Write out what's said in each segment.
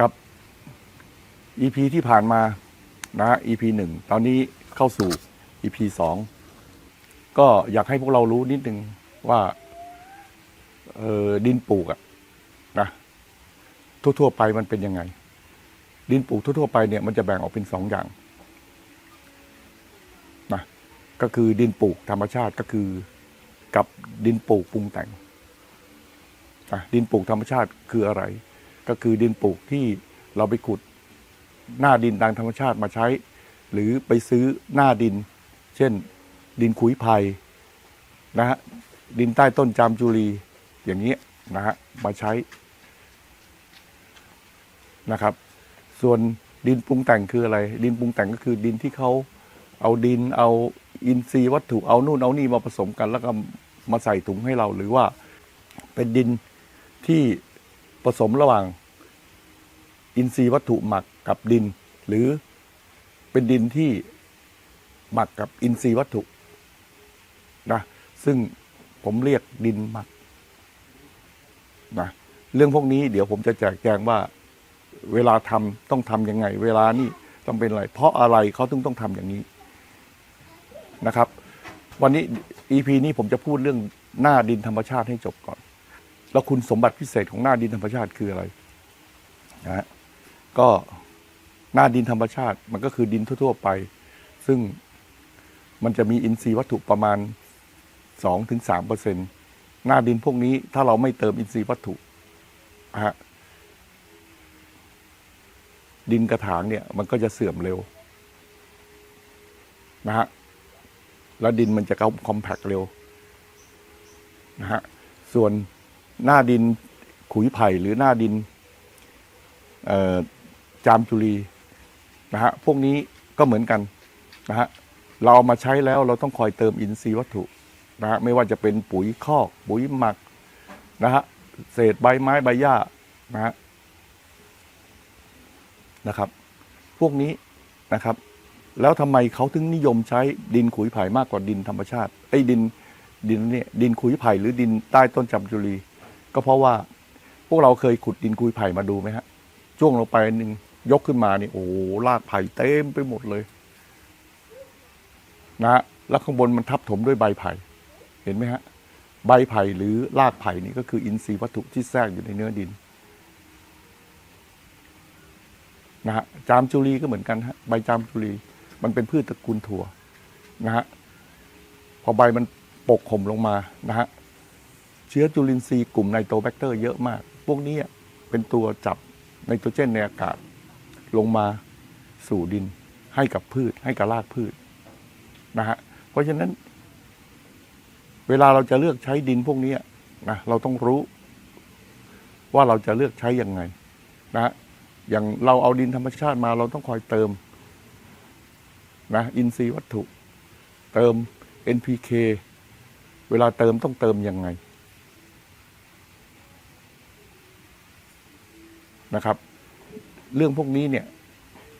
ครับ EP ที่ผ่านมานะ EP หนึ่งตอนนี้เข้าสู่ EP สองก็อยากให้พวกเรารู้นิดนึงว่าเออดินปลูกอะนะทั่วๆไปมันเป็นยังไง ดินปลูกทั่วๆไปเนี่ยมันจะแบ่งออกเป็นสองอย่างนะก็คือดินปลูกธรรมชาติก็คือกับดินปลูกปรุงแต่งนะดินปลูกธรรมชาติคืออะไร ก็คือดินปลูกที่เราไปขุดหน้าดินทางธรรมชาติมาใช้ หรือไปซื้อหน้าดิน เช่น ดินขุยไผ่นะฮะดินใต้ต้นจามจุรีอย่างนี้ยนะฮะมาใช้นะครับ ส่วนดินปรุงแต่งคืออะไร ดินปรุงแต่งก็คือดินที่เขาเอาดินเอาอินทรีย์วัตถุเอานู่นเอานี่มาผสมกัน แล้วก็มาใส่ถุงให้เราหรือว่าเป็นดินที่ผสมระหว่าง อินทรีย์วัตถุหมักกับดิน หรือเป็นดินที่หมักกับอินทรีย์วัตถุนะซึ่งผมเรียกดินหมักนะเรื่องพวกนี้เดี๋ยวผมจะแจกแจงว่าเวลาทำต้องทำยังไง เวลานี่ต้องเป็นอะไร เพราะอะไรเขาถึงต้องทำอย่างนี้นะครับ วันนี้ EP นี้ผมจะพูดเรื่องหน้าดินธรรมชาติให้จบก่อน แล้วคุณสมบัติพิเศษของหน้าดินธรรมชาติคืออะไรนะฮะ ก็หน้าดินธรรมชาติมันก็คือดินทั่ว ๆ ไป ซึ่งมันจะมีอินทรีย์วัตถุประมาณสองถึงสามเปอร์เซ็นหน้าดินพวกนี้ถ้าเราไม่เติมอินทรีย์วัตถุฮะดินกระถางเนี่ยมันก็จะเสื่อมเร็วนะฮะแล้วดินมันจะคอมแพคเร็วนะฮะส่วนหน้าดินขุยไผ่หรือหน้าดินเอ่อ จามจุรีนะฮะพวกนี้ก็เหมือนกันนะฮะเราเอามาใช้แล้วเราต้องคอยเติมอินทรีย์วัตถุนะฮะไม่ว่าจะเป็นปุ๋ยคอก ปุ๋ยหมักนะฮะเศษใบไม้ใบหญ้านะฮะนะครับ พวกนี้นะครับ แล้วทำไมเขาถึงนิยมใช้ดินขุยไผ่มากกว่าดินธรรมชาติไอ้ดินดินเนี่ยดินขุยไผ่หรือดินใต้ต้นจำจุรีก็เพราะว่าพวกเราเคยขุดดินขุยไผ่มาดูไหมฮะช่วงลงไปหนึ่ง ยกขึ้นมานี่โอ้โหรากไผ่เต็มไปหมดเลยนะฮะแล้วข้างบนมันทับถมด้วยใบไผ่ เห็นไหมฮะ ใบไผ่หรือรากไผ่นี่ก็คืออินทรีย์วัตถุที่แทรกอยู่ในเนื้อดินนะฮะจามจุรีก็เหมือนกันฮะใบจามจุรีมันเป็นพืชตระกูลถั่วนะฮะพอใบมันปกข่มลงมานะฮะเชื้อจุลินทรีย์กลุ่มไนโตรแบคเตอร์เยอะมาก พวกนี้เป็นตัวจับไนโตรเจนในอากาศ ลงมาสู่ดิน ให้กับพืช ให้กับรากพืชนะฮะเพราะฉะนั้น เวลาเราจะเลือกใช้ดินพวกนี้นะเราต้องรู้ ว่าเราจะเลือกใช้ยังไง นะฮะอย่างเราเอาดินธรรมชาติมา เราต้องคอยเติม นะ อินทรีย์วัตถุ เติม NPK เวลาเติมต้องเติมยังไงนะครับ เรื่องพวกนี้เนี่ย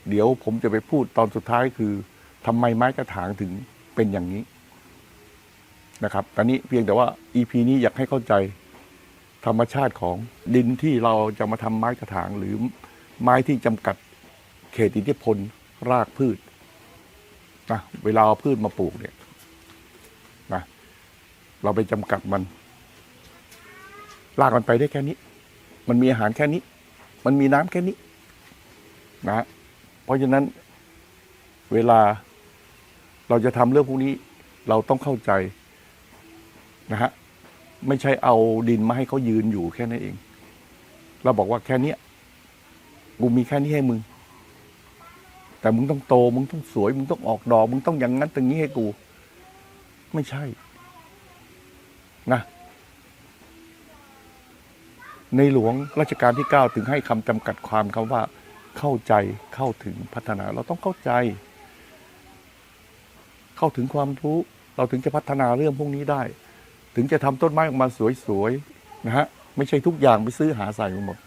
เดี๋ยวผมจะไปพูดตอนสุดท้ายคือทำไมไม้กระถางถึงเป็นอย่างนี้นะครับตอนนี้เพียงแต่ว่า EP นี้อยากให้เข้าใจธรรมชาติของดินที่เราจะมาทำไม้กระถางหรือไม้ที่จำกัดเขตอิทธิพลรากพืชนะเวลาเอาพืชมาปลูกเนี่ยนะเราไปจำกัดมันรากมันไปได้แค่นี้ มันมีอาหารแค่นี้ มันมีน้ำแค่นี้ นะฮะเพราะฉะนั้นเวลาเราจะทำเรื่องพวกนี้เราต้องเข้าใจนะฮะไม่ใช่เอาดินมาให้เขายืนอยู่แค่นั้นเอง เราบอกว่าแค่นี้กูมีแค่นี้ให้มึง แต่มึงต้องโต มึงต้องสวย มึงต้องออกดอก มึงต้องอย่างนั้นตรงนี้ให้กู ไม่ใช่นะในหลวงรัชกาลที่เก้าถึงให้คำจำกัดความคำว่า เข้าใจเข้าถึงพัฒนาเราต้องเข้าใจ เข้าถึงความรู้เราถึงจะพัฒนาเรื่องพวกนี้ได้ ถึงจะทำต้นไม้ออกมาสวยๆนะฮะไม่ใช่ทุกอย่างไปซื้อหาใส่หมด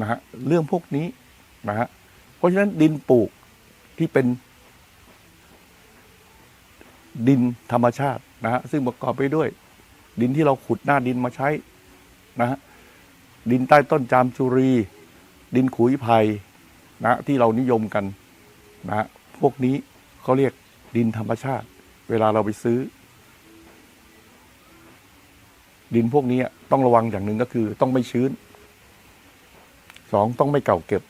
นะฮะเรื่องพวกนี้นะฮะเพราะฉะนั้นดินปลูกที่เป็น ดินธรรมชาตินะฮะซึ่งประกอบไปด้วย ดินที่เราขุดหน้าดินมาใช้นะฮะ ดินใต้ต้นจามจุรี ดินขุยไผ่นะที่เรานิยมกันนะฮะพวกนี้เขาเรียกดินธรรมชาติ เวลาเราไปซื้อ ดินพวกนี้ต้องระวังอย่างหนึ่งก็คือ ต้องไม่ชื้นสองต้องไม่เก่าเก็บ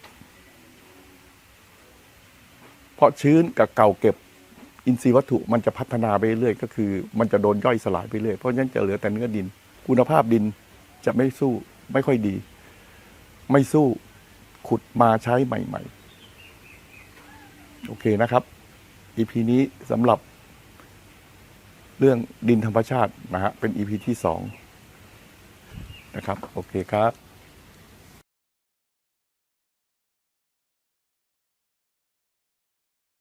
เพราะชื้นกับเก่าเก็บ อินทรีย์วัตถุมันจะพัฒนาไปเรื่อยก็คือ มันจะโดนย่อยสลายไปเรื่อยเพราะฉะนั้นจะเหลือแต่เนื้อดิน คุณภาพดินจะไม่สู้ ไม่ค่อยดี ไม่สู้ขุดมาใช้ใหม่ ๆ โอเคนะครับ EP นี้สำหรับ เรื่องดินธรรมชาตินะฮะเป็น EP ที่สองนะครับ โอเคครับ